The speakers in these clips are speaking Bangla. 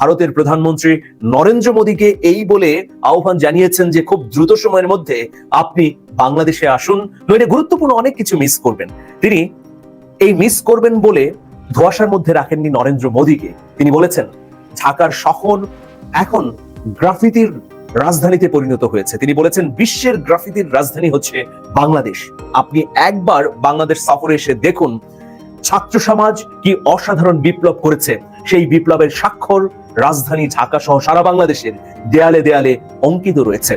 ভারতের প্রধানমন্ত্রী নরেন্দ্র মোদীকে এই বলে আহ্বান জানিয়েছেন যে খুব দ্রুত সময়ের মধ্যে আপনি বাংলাদেশে আসুন। নইলে গুরুত্বপূর্ণ, অনেক কিছু মিস করবেন। তিনি এই মিস করবেন বলে ধোয়াশার মধ্যে রাখেননি নরেন্দ্র মোদীকে। তিনি বলেছেন, ঢাকার শহর এখন গ্রাফিতির রাজধানীতে পরিণত হয়েছে। তিনি বলেছেন, বিশ্বের গ্রাফিতির রাজধানী হচ্ছে বাংলাদেশ। আপনি একবার বাংলাদেশ সফরে এসে দেখুন, ছাত্র সমাজ কি অসাধারণ বিপ্লব করেছে। সেই বিপ্লবের স্বাক্ষর রাজধানী ঢাকা সহ সারা বাংলাদেশের দেয়ালে দেয়ালে অঙ্কিত রয়েছে।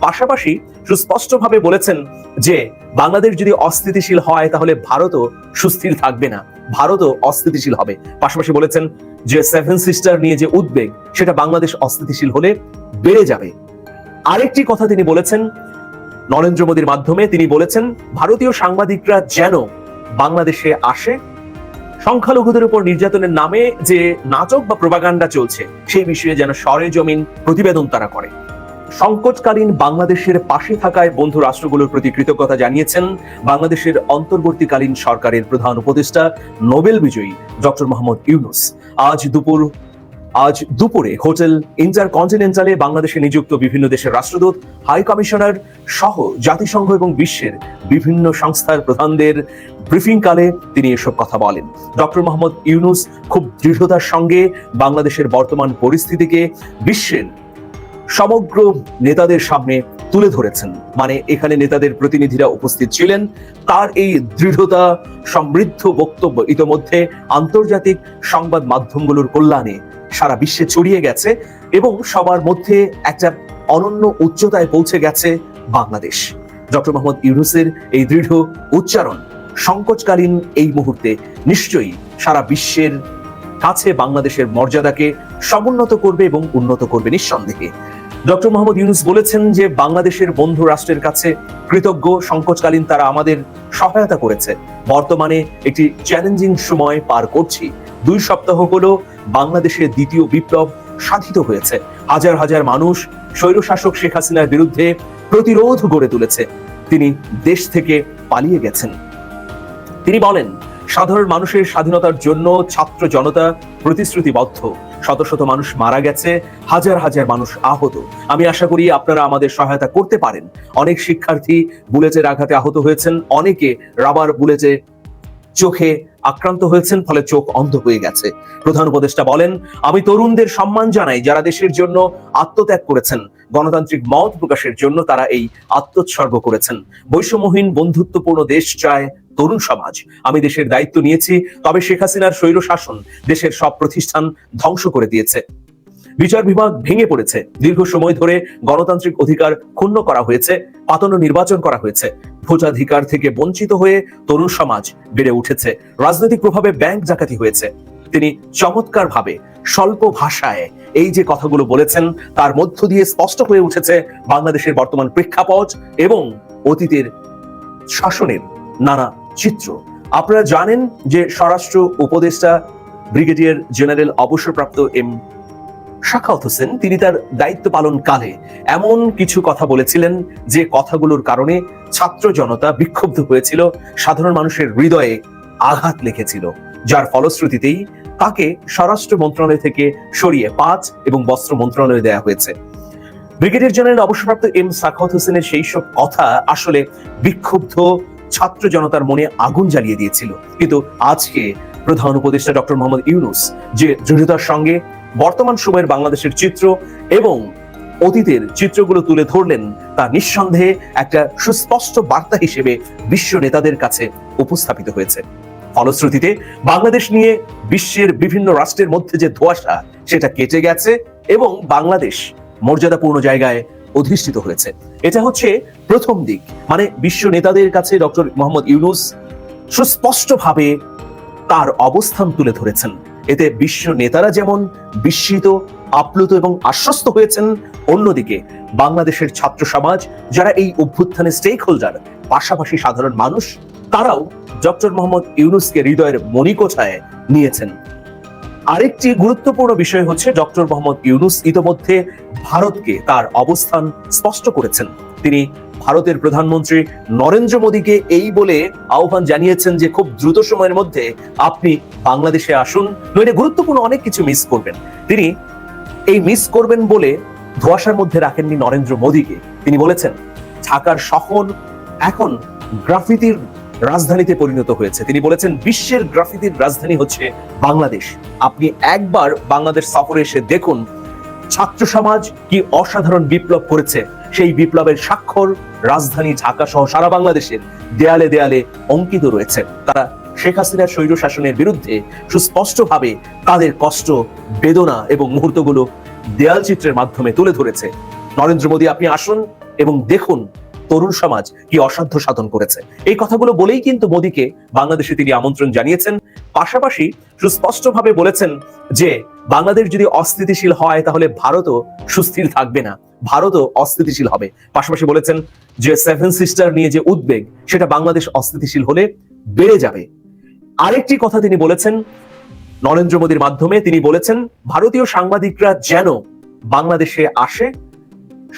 পাশাপাশি সুস্পষ্টভাবে বলেছেন যে, বাংলাদেশ যদি অস্থিতিশীল হয়, তাহলে ভারতও সুস্থির থাকবে না। ভারতও অস্থিতিশীল হবে। পাশাপাশি বলেছেন যে সেভেন সিস্টার নিয়ে যে উদ্বেগ, সেটা বাংলাদেশ অস্থিতিশীল হলে বেড়ে যাবে। আরেকটি কথা তিনি বলেছেন, নরেন্দ্র মোদীর মাধ্যমে তিনি বলেছেন, ভারতীয় সাংবাদিকরা যেন বাংলাদেশে আসে সংখ্যালঘুদের উপর নির্যাতনের নামে যে নাচক বা প্রবাগান্ডা চলছে, সেই বিষয়ে যেন সরে জমিন প্রতিবেদন তারা করে। সংকটকালীন বাংলাদেশের পাশে থাকায় বন্ধু রাষ্ট্রগুলোর প্রতি কৃতজ্ঞতা জানিয়েছেন বাংলাদেশের অন্তর্বর্তীকালীন সরকারের প্রধান উপদেষ্টা নোবেল বিজয়ী ডক্টর মোহাম্মদ ইউনুস। আজ দুপুর আজ দুপুরে হোটেল ইন্টারকন্টিনেন্টালে বাংলাদেশে নিযুক্ত বিভিন্ন দেশের রাষ্ট্রদূত, হাই কমিশনার সহ জাতিসংঘ এবং বিশ্বের বিভিন্ন সংস্থার প্রধানদের ব্রিফিং কালে তিনি এসব কথা বলেন। ডক্টর মোহাম্মদ ইউনুস খুব দৃঢ়তার সঙ্গে বাংলাদেশের বর্তমান পরিস্থিতিকে বিশ্বের সমগ্র নেতাদের সামনে তুলে ধরেছেন। মানে এখানে নেতাদের প্রতিনিধিরা উপস্থিত ছিলেন। তার এই দৃঢ়তা, সমৃদ্ধ বক্তব্য ইতোমধ্যে আন্তর্জাতিক সংবাদ মাধ্যমগুলোর কল্যাণে সারা বিশ্বে ছড়িয়ে গেছে এবং সবার মধ্যে একটা অনন্য উচ্চতায় পৌঁছে গেছে বাংলাদেশ। ডক্টর মোহাম্মদ ইউনুসের এই দৃঢ় উচ্চারণ সংকোচকালীন এই মুহূর্তে নিশ্চয়ই সারা বিশ্বের কাছে বাংলাদেশের মর্যাদাকে সমুন্নত করবে এবং উন্নত করবে নিঃসন্দেহে। ডক্টর মোহাম্মদ ইউনুস বলেছেন যে বাংলাদেশের বন্ধু রাষ্ট্রের কাছে কৃতজ্ঞ, সংকটকালীন তারা আমাদের সহায়তা করেছে। বর্তমানে একটি চ্যালেঞ্জিং সময় পার করছি। দুই সপ্তাহ হলো বাংলাদেশের দ্বিতীয় বিপ্লব সাধিত হয়েছে। হাজার হাজার মানুষ স্বৈরশাসক শেখ হাসিনার বিরুদ্ধে প্রতিরোধ গড়ে তুলেছে। তিনি দেশ থেকে পালিয়ে গেছেন। তিনি বলেন, সাধারণ মানুষের স্বাধীনতার জন্য ছাত্র জনতা প্রতিশ্রুতিবদ্ধ। শত শত মানুষ মারা গেছে, হাজার হাজার মানুষ আহত। আমি আশা করি আপনারা আমাদের সহায়তা করতে পারেন। অনেক শিক্ষার্থী বুলেটের আঘাতে আহত হয়েছেন, অনেকে রাবার বুলেটে চোখে আক্রান্ত হয়েছেন, ফলে চোখ অন্ধ হয়ে গেছে। প্রধান উপদেষ্টা বলেন, আমি তরুণদের সম্মান জানাই, যারা দেশের জন্য আত্মত্যাগ করেছেন। গণতান্ত্রিক মত প্রকাশের জন্য তারা এই আত্মোৎসর্গ করেছেন। বৈষম্যহীন বন্ধুত্বপূর্ণ দেশ চায় তরুণ সমাজ। আমি দেশের দায়িত্ব নিয়েছি, তবে শেখ হাসিনার স্বৈর শাসন দেশের সব প্রতিষ্ঠান ধ্বংস করে দিয়েছে। বিচার বিভাগ ভেঙে পড়েছে। দীর্ঘ সময় ধরে গণতান্ত্রিক অধিকার ক্ষুণ্ণ করা হয়েছে, পাতানো নির্বাচন করা হয়েছে। ভোটাধিকার থেকে বঞ্চিত হয়ে তরুণ সমাজ বেড়ে উঠেছে। রাজনৈতিক প্রভাবে ব্যাংক জাকাতি হয়েছে। তিনি চমৎকার ভাবে স্বল্প ভাষায় এই যে কথাগুলো বলেছেন, তার মধ্য দিয়ে স্পষ্ট হয়ে উঠেছে বাংলাদেশের বর্তমান প্রেক্ষাপট এবং অতীতের শাসনের নানা চিত্র। আপনারা জানেন যে স্বরাষ্ট্র উপদেষ্টা, ব্রিগেডিয়ার জেনারেল অবসরপ্রাপ্ত এম শাখাওয়াত হোসেন, তিনি তার দায়িত্ব পালন কালে এমন কিছু কথা বলেছিলেন যে কথাগুলোর কারণে ছাত্র জনতা বিক্ষুব্ধ হয়েছিল, সাধারণ মানুষের হৃদয়ে আঘাত লেগেছিল। যার ফলশ্রুতিতেই তাকে স্বরাষ্ট্র মন্ত্রণালয় থেকে সরিয়ে পাঁচ এবং বস্ত্র মন্ত্রণালয়ে দেওয়া হয়েছে। ব্রিগেডিয়ার জেনারেল অবসরপ্রাপ্ত এম সাখাওয়াত হোসেনের সেই সব কথা আসলে বিক্ষুব্ধ ছাত্র জনতার মনে আগুন জ্বালিয়ে দিয়েছিল। কিন্তু আজকে প্রধান উপদেষ্টা ডক্টর মোহাম্মদ ইউনুস যে দৃঢ়তার সঙ্গে বর্তমান সময়ের বাংলাদেশের চিত্র এবং অতীতের চিত্রগুলো তুলে ধরলেন, তা নিঃসন্দেহে একটা সুস্পষ্ট বার্তা হিসেবে বিশ্ব নেতাদের কাছে উপস্থাপিত হয়েছে। ফলশ্রুতিতে বাংলাদেশ নিয়ে বিশ্বের বিভিন্ন রাষ্ট্রের মধ্যে যে ধোঁয়াশা, সেটা কেটে গেছে এবং বাংলাদেশ মর্যাদাপূর্ণ জায়গায় অধিষ্ঠিত হয়েছে। এটা হচ্ছে প্রথম দিক। মানে বিশ্ব নেতাদের কাছে ডক্টর মোহাম্মদ ইউনুস সুস্পষ্টভাবে তার অবস্থান তুলে ধরেছেন। এতে বিশ্ব নেতারা যেমন বিস্মিত, আপ্লুত এবং আশ্বস্ত হয়েছেন, অন্যদিকে বাংলাদেশের ছাত্র সমাজ, যারা এই অভ্যুত্থানে স্টেক হোল্ডার পাশাপাশি সাধারণ মানুষ, তারাও ডক্টর মোহাম্মদ ইউনুসকে হৃদয়ের মণিকোঠায় নিয়েছেন। আরেকটি গুরুত্বপূর্ণ বিষয় হচ্ছে ডক্টর মোহাম্মদ ইউনুস ইতোমধ্যে ভারতকে তার অবস্থান স্পষ্ট করেছেন। তিনি ভারতের প্রধানমন্ত্রী নরেন্দ্র মোদীকে এই বলে আহ্বান জানিয়েছেন যে খুব দ্রুত সময়ের মধ্যে আপনি বাংলাদেশে আসুন। নইলে গুরুত্বপূর্ণ, অনেক কিছু মিস করবেন। তিনি এই মিস করবেন বলে ধোয়াশার মধ্যে রাখেননি নরেন্দ্র মোদীকে। তিনি বলেছেন, ঢাকার শহর এখন গ্রাফিতির রাজধানীতে পরিণত হয়েছে। তিনি বলেছেন, বিশ্বের গ্রাফিতির রাজধানী হচ্ছে বাংলাদেশ। আপনি একবার বাংলাদেশ সফরে এসে দেখুন, ছাত্র সমাজ কি অসাধারণ বিপ্লব করেছে। সেই বিপ্লবের স্বাক্ষর রাজধানী ঢাকা সহ সারা বাংলাদেশের দেয়ালে দেয়ালে অঙ্কিত রয়েছে। তারা শেখ হাসিনার স্বৈর শাসনের বিরুদ্ধে সুস্পষ্টভাবে তাদের কষ্ট, বেদনা এবং মুহূর্তগুলো দেয়াল চিত্রের মাধ্যমে তুলে ধরেছে। নরেন্দ্র মোদী, আপনি আসুন এবং দেখুন তরুণ সমাজ কি অসাধ্য সাধন করেছে। এই কথাগুলো বলেই কিন্তু মোদীকে বাংলাদেশে তিনি আমন্ত্রণ জানিয়েছেন। পাশাপাশি সুস্পষ্টভাবে বলেছেন যে, বাংলাদেশ যদি অস্থিতিশীল হয় তাহলে ভারতও সুস্থির থাকবে না। ভারতও অস্থিতিশীল হবে। পাশাপাশি বলেছেন যে সেভেন সিস্টার নিয়ে যে উদ্বেগ, সেটা বাংলাদেশ অস্থিতিশীল হলে বেড়ে যাবে। আরেকটি কথা তিনি বলেছেন, নরেন্দ্র মোদীর মাধ্যমে তিনি বলেছেন, ভারতীয় সাংবাদিকরা যেন বাংলাদেশে আসে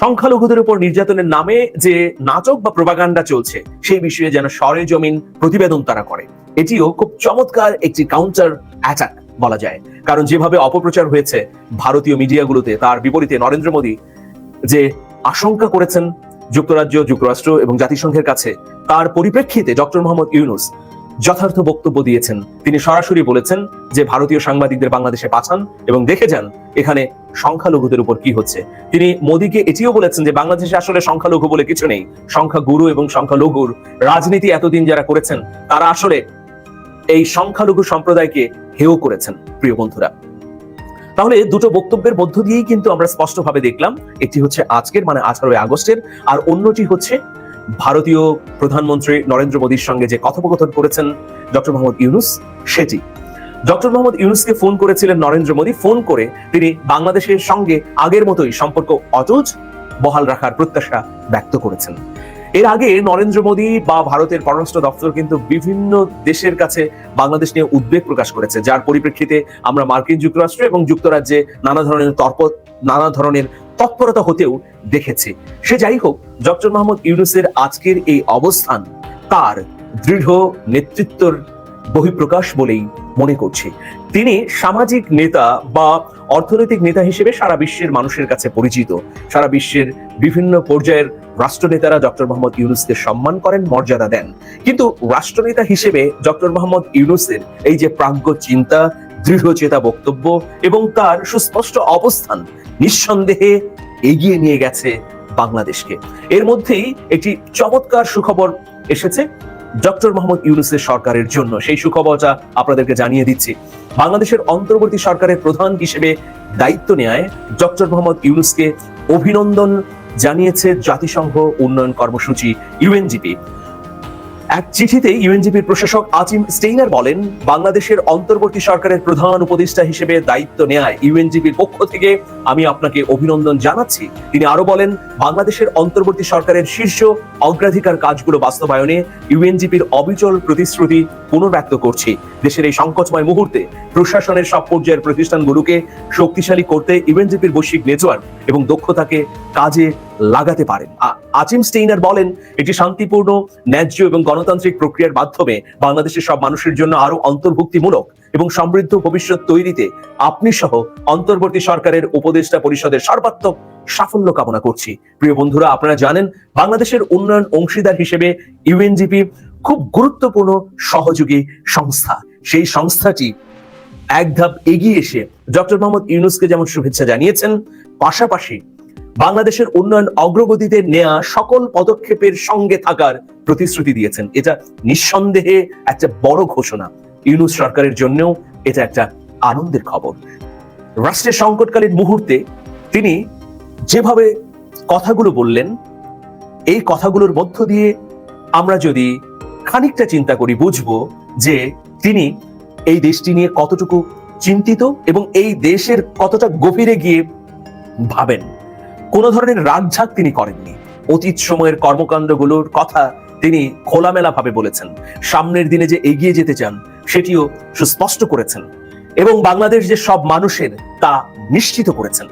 সংখ্যালঘুদের উপর নির্যাতনের নামে যে নাটক বা প্রভাগান্ডা চলছে, সেই বিষয়ে যেন সরে জমিন প্রতিবেদন তারা করে। এটিও খুব চমৎকার একটি কাউন্টার অ্যাটাক বলা যায়। কারণ যেভাবে অপপ্রচার হয়েছে ভারতীয় মিডিয়াগুলোতে, তার বিপরীতে নরেন্দ্র মোদী যে আশঙ্কা করেছেন যুক্তরাজ্য, যুক্তরাষ্ট্র এবং জাতিসংঘের কাছে, তার পরিপ্রেক্ষিতে ডক্টর মোহাম্মদ ইউনুস যথার্থ বক্তব্য দিয়েছেন। তিনি সরাসরি বলেছেন যে ভারতীয় সাংবাদিকদের বাংলাদেশে পাঠান এবং দেখে যান এখানে সংখ্যালঘুদের উপর কি হচ্ছে। তিনি মোদীকে এটিও বলেছেন যে বাংলাদেশে আসলে সংখ্যালঘু বলে কিছু নেই। সংখ্যা গুরু এবং সংখ্যালঘুর রাজনীতি এতদিন যারা করেছেন, তারা আসলে এই সংখ্যালঘু সম্প্রদায়কে হেয় করেছেন, প্রিয় বন্ধুরা। তাহলে দুটো বক্তব্যের মধ্য দিয়েই কিন্তু আমরা স্পষ্টভাবে দেখলাম, একটি হচ্ছে আজকের মানে আঠারোই আগস্টের, আর অন্যটি হচ্ছে ভারতীয় প্রধানমন্ত্রী নরেন্দ্র মোদীর সঙ্গে যে কথোপকথন করেছেন ডক্টর মোহাম্মদ ইউনুস, সেটি। ডক্টর মোহাম্মদ ইউনুসকে ফোন করেছিলেন নরেন্দ্র মোদী, ফোন করে তিনি বাংলাদেশের সঙ্গে আগের মতোই সম্পর্ক অটুট, বহাল রাখার প্রত্যাশা ব্যক্ত করেছেন। এর আগে নরেন্দ্র মোদী বা ভারতের পররাষ্ট্র দপ্তর কিন্তু বিভিন্ন দেশের কাছে বাংলাদেশ নিয়ে উদ্বেগ প্রকাশ করেছে, যার পরিপ্রেক্ষিতে আমরা মার্কিন যুক্তরাষ্ট্র এবং যুক্তরাজ্যে নানা ধরনের তর্ক নানা ধরনের তৎপরতা হতেও দেখেছি। সে যাই হোক ডক্টর মোহাম্মদ ইউনুসের আজকের এই অবস্থান তার দৃঢ় নেতৃত্বর বহিঃপ্রকাশ বলেই মনে করছি। তিনি সামাজিক নেতা বা অর্থনৈতিক নেতা হিসেবে সারা বিশ্বের মানুষের কাছে পরিচিত। সারা বিশ্বের বিভিন্ন পর্যায়ের রাষ্ট্রনেতারা ডক্টর মোহাম্মদ ইউনুসকে সম্মান করেন, মর্যাদা দেন। কিন্তু রাষ্ট্রনেতা হিসেবে ডক্টর মোহাম্মদ ইউনুসের এই যে প্রাজ্ঞ চিন্তা দৃঢ় চেতা বক্তব্য এবং তার সুস্পষ্ট অবস্থান নিঃসন্দেহে এগিয়ে নিয়ে গেছে বাংলাদেশকে। এর মধ্যেই একটি চমৎকার সুখবর এসেছে ডক্টর মোহাম্মদ ইউনুসের সরকারের জন্য। সেই সুখবরটা আপনাদেরকে জানিয়ে দিচ্ছি। বাংলাদেশের অন্তর্বর্তী সরকারের প্রধান হিসেবে দায়িত্ব নেয় ডক্টর মোহাম্মদ ইউনুসকে অভিনন্দন জানিয়েছে জাতিসংঘ উন্নয়ন কর্মসূচি ইউএনজিপি। এক চিঠিতে ইউএনজিপির প্রশাসক আজিম স্টেইনার বলেন, বাংলাদেশের অন্তর্বর্তী সরকারের প্রধান উপদেষ্টা হিসেবে দায়িত্ব নেয় ইউএনজিপির পক্ষ থেকে আমি আপনাকে অভিনন্দন জানাচ্ছি। তিনি আরও বলেন, বাংলাদেশের অন্তর্বর্তী সরকারের শীর্ষ অগ্রাধিকার কাজগুলো বাস্তবায়নে ইউএনজিপির অবিচল প্রতিশ্রুতি পুনর্ব্যক্ত করছি। দেশের এই সংকটময় মুহূর্তে প্রশাসনের সব পর্যায়ের প্রতিষ্ঠানগুলোকে শক্তিশালী করতে ইউএনজিপির বৈশ্বিক নেটওয়ার্ক এবং দক্ষতাকে কাজে লাগাতে পারেন। আচিম আজিম স্টেইনার বলেন, এটি শান্তিপূর্ণ, ন্যায্য এবং গণতান্ত্রিক প্রক্রিয়ার মাধ্যমে বাংলাদেশের সব মানুষের জন্য আরও অন্তর্ভুক্তিমূলক এবং সমৃদ্ধ ভবিষ্যৎ তৈরিতে আপনি সহ অন্তর্বর্তী সরকারের উপদেষ্টা পরিষদের সর্বাত্মক সাফল্য কামনা করছি। প্রিয় বন্ধুরা, আপনারা জানেন বাংলাদেশের উন্নয়ন অংশীদার হিসেবে ইউএনজিপি খুব গুরুত্বপূর্ণ সহযোগী সংস্থা। সেই সংস্থাটি এক ধাপ এগিয়ে এসে ডক্টর মোহাম্মদ ইউনুসকে যেমন শুভেচ্ছা জানিয়েছেন, পাশাপাশি বাংলাদেশের উন্নয়ন অগ্রগতিতে নেয়া সকল পদক্ষেপের সঙ্গে থাকার প্রতিশ্রুতি দিয়েছেন। এটা নিঃসন্দেহে একটা বড় ঘোষণা। ইউনুস সরকারের জন্যও এটা একটা আনন্দের খবর। রাষ্ট্রের সংকটকালীন মুহূর্তে তিনি যেভাবে কথাগুলো বললেন, এই কথাগুলোর মধ্য দিয়ে আমরা যদি খানিকটা চিন্তা করি, বুঝব যে তিনি এই দেশটি নিয়ে কতটুকু চিন্তিত এবং এই দেশের কতটা গভীরে গিয়ে ভাবেন। কোনো ধরনের রাগঝাক তিনি করেননি। অতীত সময়ের কর্মকাণ্ডগুলোর কথা তিনি খোলামেলা ভাবে বলেছেন। সামনের দিনে যে এগিয়ে যেতে চান সেটিও সুস্পষ্ট করেছেন এবং বাংলাদেশ যে সব মানুষের তা নিশ্চিত করেছেন।